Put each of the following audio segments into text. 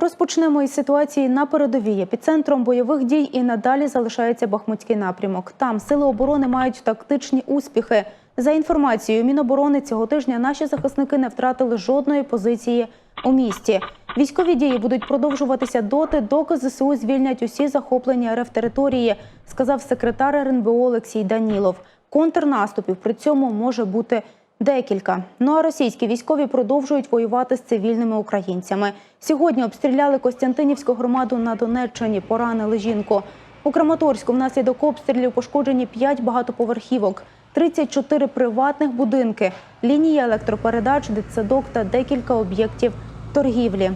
Розпочнемо із ситуації на передовій. Епіцентром бойових дій і надалі залишається Бахмутський напрямок. Там сили оборони мають тактичні успіхи. За інформацією Міноборони цього тижня наші захисники не втратили жодної позиції у місті. Військові дії будуть продовжуватися доти, доки ЗСУ звільнять усі захоплені РФ території, сказав секретар РНБО Олексій Данілов. Контрнаступів при цьому може бути Декілька. Ну а російські військові продовжують воювати з цивільними українцями. Сьогодні обстріляли Костянтинівську громаду на Донеччині, поранили жінку. У Краматорську внаслідок обстрілів пошкоджені 5 багатоповерхівок, 34 приватних будинки, лінія електропередач, дитсадок та декілька об'єктів торгівлі.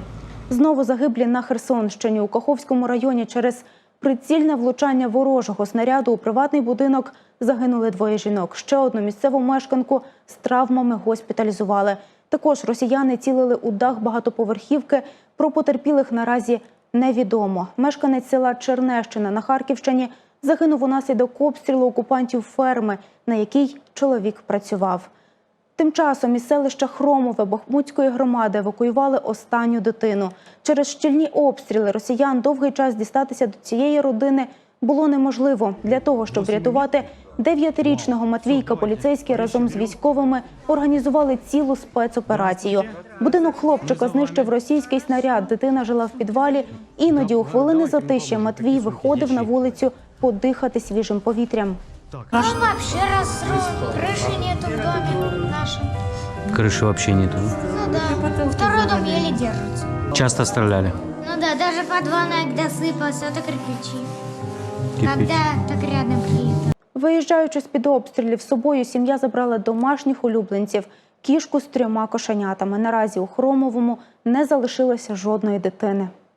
Знову загиблі на Херсонщині у Каховському районі через прицільне влучання ворожого снаряду у приватний будинок загинули двоє жінок. Ще одну місцеву мешканку з травмами госпіталізували. Також росіяни цілили у дах багатоповерхівки. Про потерпілих наразі невідомо. Мешканець села Чернещина на Харківщині загинув унаслідок обстрілу окупантів ферми, на якій чоловік працював. Тим часом із селища Хромове Бахмутської громади евакуювали останню дитину. Через щільні обстріли росіян довгий час дістатися до цієї родини було неможливо. Для того, щоб врятувати дев'ятирічного Матвійка, поліцейські разом з військовими організували цілу спецоперацію. Будинок хлопчика знищив російський снаряд. Дитина жила в підвалі. Іноді у хвилини затища Матвій виходив на вулицю подихати свіжим повітрям. Там вообще разрушен, крыши нету в доме нашем. Крыши вообще нету. Ну да, второй дом еле держится. Часто стреляли. Ну да, даже подвал когда сыпался, это кирпичи. Когда так рядом прилетал. Виїжджаючи з під обстрілів, з собою сім'я забрала домашніх улюбленців, кішку з трьома кошенятами. Наразі у Хромовому не залишилося жодної дитини.